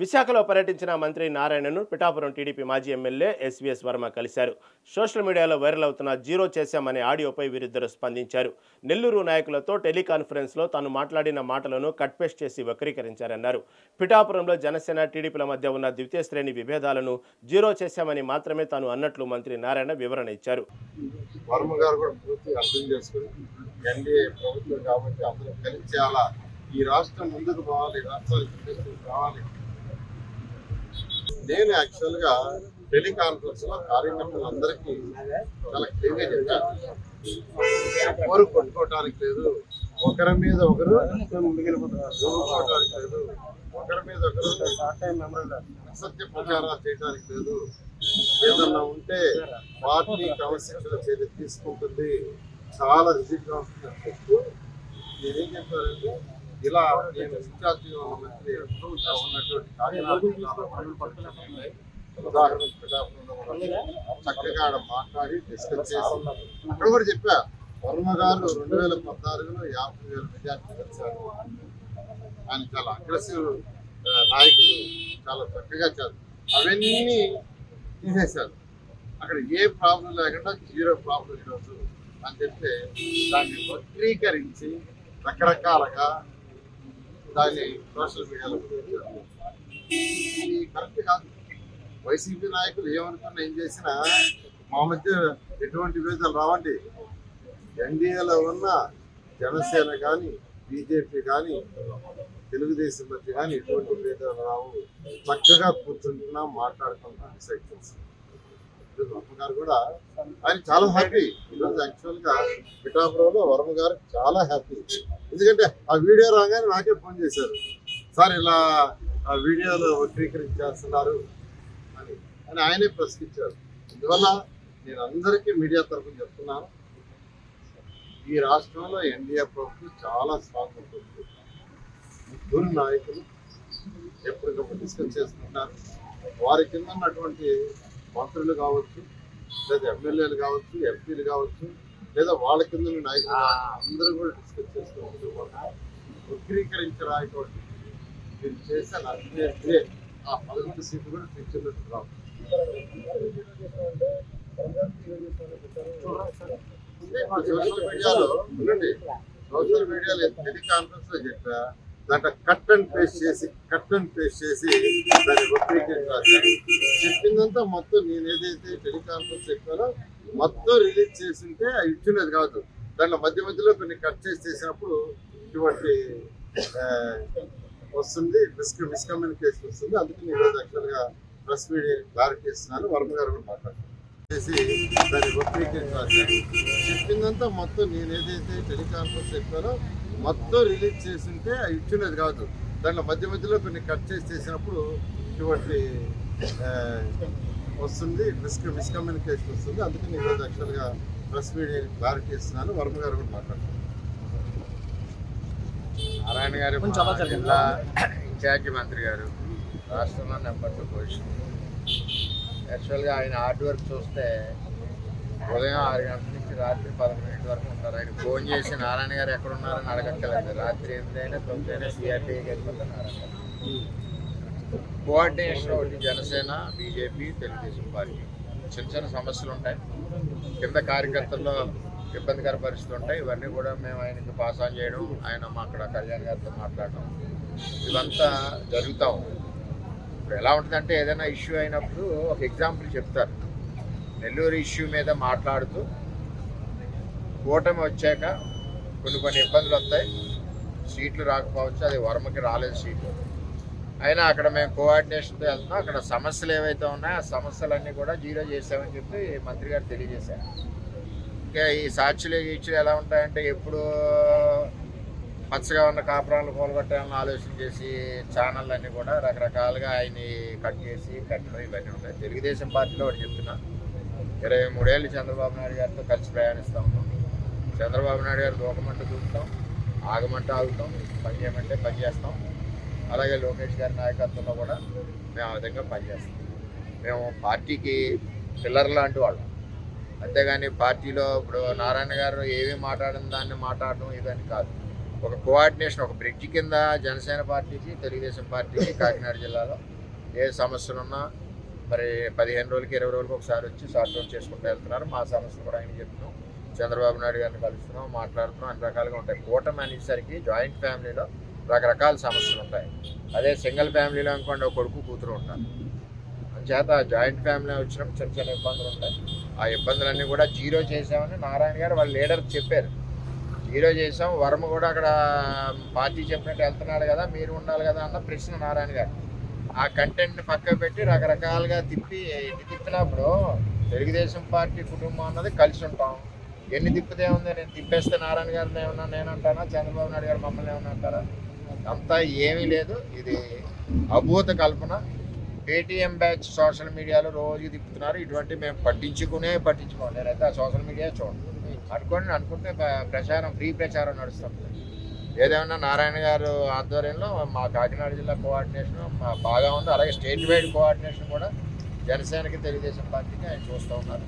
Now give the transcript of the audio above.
విశాఖలో పర్యటించిన మంత్రి నారాయణను పిఠాపురం టీడీపీ మాజీ ఎమ్మెల్యే ఎస్వీఎస్ వర్మ కలిశారు. సోషల్ మీడియాలో వైరల్ అవుతున్న జీరో చేశామనే ఆడియోపై వీరిద్దరు స్పందించారు. నెల్లూరు నాయకులతో టెలికాన్ఫరెన్స్లో తాను మాట్లాడిన మాటలను కట్ పేస్ట్ చేసి వక్రీకరించారన్నారు. పిఠాపురంలో జనసేన టీడీపీల మధ్య ఉన్న ద్వితీయ శ్రేణి విభేదాలను జీరో చేశామని మాత్రమే తాను అన్నట్లు మంత్రి నారాయణ వివరణ ఇచ్చారు. వర్మ గారు కూడా అర్థం చేసుకుని ఎన్డీఏ ప్రభుత్వం కాబట్టి కలిసి ఈ రాష్ట్రం ముందుకు పోవాలి రాష్ట్రాలు రావాలి. నేను యాక్చువల్గా టెలికాన్ఫరెన్స్లో కార్యకర్తలందరికీ చాలా క్లియర్గా చెప్పాను ఎవరు కొట్టుకోవటానికి లేదు. ఒకరి మీద ఒకరు దూరుకోవటానికి లేదు ఒకరి మీద ఒకరు అసత్య ప్రచారాలు చేయడానికి లేదు. ఏదన్నా ఉంటే పార్టీ క్రమశిక్షణ చర్య తీసుకుంటుంది. చాలా రిజిట్గా ఉంటుంది చెప్తూ నేనేం చెప్తారంటే ఇలా నేను ఇన్ఛార్జిగా ఉన్న మంత్రి ఉన్నటువంటి చక్కగా ఆడ మాట్లాడి డిస్కస్ చేసి అక్కడ కూడా చెప్పా వర్మ గారు రెండు వేల పద్నాలుగులో యాభై వేల మెజార్టీ గెలిచారు. ఆయన చాలా అగ్రెసివ్ నాయకులు చాలా చక్కగా చేశారు అవన్నీ తీసేశారు. అక్కడ ఏ ప్రాబ్లం లేకుండా జీరో ప్రాబ్లం ఈరోజు అని చెప్తే దాన్ని వక్రీకరించి రకరకాలుగా దాన్ని సోషల్ మీడియాలో ఇది కరెక్ట్ కాదు. వైసీపీ నాయకులు ఏమనుకున్నా ఏం చేసినా మా మధ్య ఎటువంటి విభేదాలు రావండి. ఎన్డీఏలో ఉన్న జనసేన కానీ బీజేపీ కానీ తెలుగుదేశం మధ్య కానీ ఎటువంటి విభేదాలు రావు. చక్కగా కూర్చుంటున్నాం మాట్లాడుకుంటున్నాం డిసైడ్ ఈరోజు వర్మ గారు కూడా ఆయన చాలా హ్యాపీ ఈరోజు యాక్చువల్గా పిఠాపురంలో వర్మ గారు చాలా హ్యాపీ ఎందుకంటే ఆ వీడియో రాగానే నాకే ఫోన్ చేశారు. సార్ ఇలా ఆ వీడియోలో వక్రీకరించేస్తున్నారు అని. అని ఆయనే ప్రశ్నించారు. అందువల్ల నేను అందరికీ మీడియా తరఫున చెప్తున్నాను. ఈ రాష్ట్రంలో ఎన్డీఏ ప్రభుత్వం చాలా స్ట్రాంగ్ ఉంటుంది. ముగ్గురు నాయకులు ఎప్పటికప్పుడు డిస్కస్ చేసుకుంటారు వారి కింద ఉన్నటువంటి మంత్రులు కావచ్చు లేదా ఎమ్మెల్యేలు కావచ్చు ఎంపీలు కావచ్చు లేదా వాళ్ళ కింద ఉన్న నాయకులు కావచ్చు, అందరూ కూడా డిస్కస్ చేసుకుంటూ వక్రీకరించడానికి మీరు చేసే నచ్చే ఆ పదకొండు సీట్లు కూడా తెచ్చినట్టు రావు. సోషల్ మీడియాలో సోషల్ మీడియాలో టెలికాన్ఫరెన్స్లో చెప్పా దాంట్లో కట్ అండ్ పేస్ట్ చేసి కట్ అండ్ పేస్ట్ చేసి దాన్ని వక్రీకరించారు చెప్పిందంతా మొత్తం నేను ఏదైతే టెలికాన్ఫరెన్స్ చెప్పానో మొత్తం రిలీజ్ చేసింటే ఇచ్చినది కాదు. దాంట్లో మధ్య మధ్యలో కొన్ని కట్ చేసి చేసినప్పుడు ఇటువంటి వస్తుంది మిస్ మిస్కమ్యూనికేషన్ వస్తుంది. అందుకని ఈరోజు యాక్చువల్గా ప్రెస్ మీడియా క్లారిటీ ఇస్తున్నాను. వర్మ గారు కూడా మాట్లాడుతున్నాను చేసి దాన్ని వక్రీకరించారు చెప్పిందంతా మొత్తం నేను ఏదైతే టెలికాన్ఫరెన్స్ చెప్పానో మొత్తం రిలీజ్ చేసింటే అది ఇచ్చినది కాదు. దాంట్లో మధ్య మధ్యలో కొన్ని కట్ చేసి చేసినప్పుడు ఇటువంటి వస్తుంది మిస్ మిస్కమ్యూనికేషన్ వస్తుంది. అందుకని ఈరోజు యాక్చువల్గా ప్రెస్ మీడియా క్లారిటీ ఇస్తున్నాను. వర్మ గారు కూడా మాట్లాడుతున్నారు. నారాయణ గారు. జిల్లా ఇన్ఛార్జి మంత్రి గారు రాష్ట్రంలో నెంబర్ టూ పొజిషన్ యాక్చువల్గా ఆయన హార్డ్ వర్క్ చూస్తే ఉదయం ఆరు గంటల నుంచి రాత్రి పదకొండింటి వరకు ఉంటారు. ఆయన ఫోన్ చేసి నారాయణ గారు ఎక్కడ ఉన్నారని అడగక్కర్లేదు. రాత్రి ఎనిమిదైనా తొమ్మిదైనా తొమ్మిది అయినా సిఆర్టీకి వెళ్ళిపోతారు నారాయణ కోఆర్డినేషన్ ఒకటి జనసేన బీజేపీ తెలుగుదేశం పార్టీ. చిన్న చిన్న సమస్యలు ఉంటాయి. కింద కార్యకర్తల్లో ఇబ్బందికర పరిస్థితులు ఉంటాయి. ఇవన్నీ కూడా మేము ఆయనకి పాస్ ఆన్ చేయడం ఆయన మా అక్కడ కళ్యాణ్ గారితో మాట్లాడడం ఇవంతా జరుగుతూ ఉంది. ఇప్పుడు ఎలా ఉంటుందంటే ఏదైనా ఇష్యూ అయినప్పుడు ఒక ఎగ్జాంపుల్ చెప్తారు. నెల్లూరు ఇష్యూ మీద మాట్లాడుతూ కూటమి వచ్చాక కొన్ని కొన్ని ఇబ్బందులు వస్తాయి. సీట్లు రాకపోవచ్చు అది వర్మకి రాలేదు సీట్లు. అయినా అక్కడ మేము కోఆర్డినేషన్తో వెళ్తున్నాం. అక్కడ సమస్యలు ఏవైతే ఉన్నాయో ఆ సమస్యలన్నీ కూడా జీరో చేసామని చెప్పి మంత్రి గారు తెలియజేశారు. ఇంకా ఈ సాక్షులు గీచులు ఎలా ఉంటాయంటే ఎప్పుడు పచ్చగా ఉన్న కాపురాలను కూలగొట్టాలని ఆలోచన చేసి ఛానల్ అన్నీ కూడా రకరకాలుగా ఆయన్ని కట్ చేసి కట్టడం ఇవన్నీ ఉన్నాయి తెలుగుదేశం పార్టీలో ఒకటి చెప్తున్నా ఇరవై మూడేళ్ళు చంద్రబాబు నాయుడు గారితో కలిసి ప్రయాణిస్తూ ఉన్నాం. చంద్రబాబు నాయుడు గారు దూకమంటే చూస్తాం ఆగమంటే ఆగుతాం పని చేయమంటే పని చేస్తాం. అలాగే లోకేష్ గారి నాయకత్వంలో కూడా మేము ఆ విధంగా పనిచేస్తాం మేము పార్టీకి పిల్లర్ లాంటి వాళ్ళం. అంతేగాని పార్టీలో ఇప్పుడు నారాయణ గారు ఏమి మాట్లాడిన దాన్ని మాట్లాడడం ఇదని కాదు. ఒక కోఆర్డినేషన్ ఒక బ్రిడ్జ్ కింద జనసేన పార్టీకి తెలుగుదేశం పార్టీకి కాకినాడ జిల్లాలో ఏ సమస్యలు ఉన్నా మరి పదిహేను రోజులకి ఇరవై రోజులకి ఒకసారి వచ్చి సార్ట్ అవుట్ చేసుకుంటూ వెళ్తున్నారు. మా సమస్యలు కూడా ఆయన చెప్తున్నాం. చంద్రబాబు నాయుడు గారిని కలుస్తున్నాం మాట్లాడుతున్నాం అన్ని రకాలుగా ఉంటాయి. కూటమి అనేసరికి జాయింట్ ఫ్యామిలీలో రకరకాల సమస్యలు ఉంటాయి. అదే సింగిల్ ఫ్యామిలీలో అనుకోండి ఒక కొడుకు కూతురు ఉంటారు. అందుచేత జాయింట్ ఫ్యామిలీ వచ్చినప్పుడు చిన్న చిన్న ఇబ్బందులు ఉంటాయి. ఆ ఇబ్బందులన్నీ కూడా జీరో చేసామని నారాయణ గారు వాళ్ళ లీడర్ చెప్పారు. జీరో చేసాం వర్మ కూడా అక్కడ పార్టీ చెప్పినట్టు వెళ్తున్నాడు కదా మీరు ఉండాలి కదా అన్న ప్రశ్న నారాయణ గారు. ఆ కంటెంట్ని పక్కకు పెట్టి రకరకాలుగా తిప్పి ఎన్ని తిప్పినప్పుడు తెలుగుదేశం పార్టీ కుటుంబం అన్నది కలిసి ఉంటాం. ఎన్ని తిప్పితే ఉంది నేను తిప్పేస్తే నారాయణ గారిని ఏమన్నా నేను అంటానా చంద్రబాబు నాయుడు గారు మమ్మల్ని ఏమన్నా అంటారా? అంతా ఏమీ లేదు. ఇది అభూత కల్పన. పేటీఎం బ్యాచ్ సోషల్ మీడియాలో రోజు తిప్పుతున్నారు. ఇటువంటి మేము పట్టించుకునే పట్టించుకోం నేనైతే ఆ సోషల్ మీడియా చూడండి అనుకోండి అనుకుంటే ప్రచారం ఫ్రీ ప్రచారం నడుస్తుంది ఏదేమన్నా నారాయణ గారు ఆధ్వర్యంలో మా కాకినాడ జిల్లా కోఆర్డినేషన్ మా బాగా ఉంది. అలాగే స్టేట్ వైడ్ కోఆర్డినేషన్ కూడా జనసేనకి తెలుగుదేశం పార్టీకి ఆయన చూస్తూ ఉన్నారు.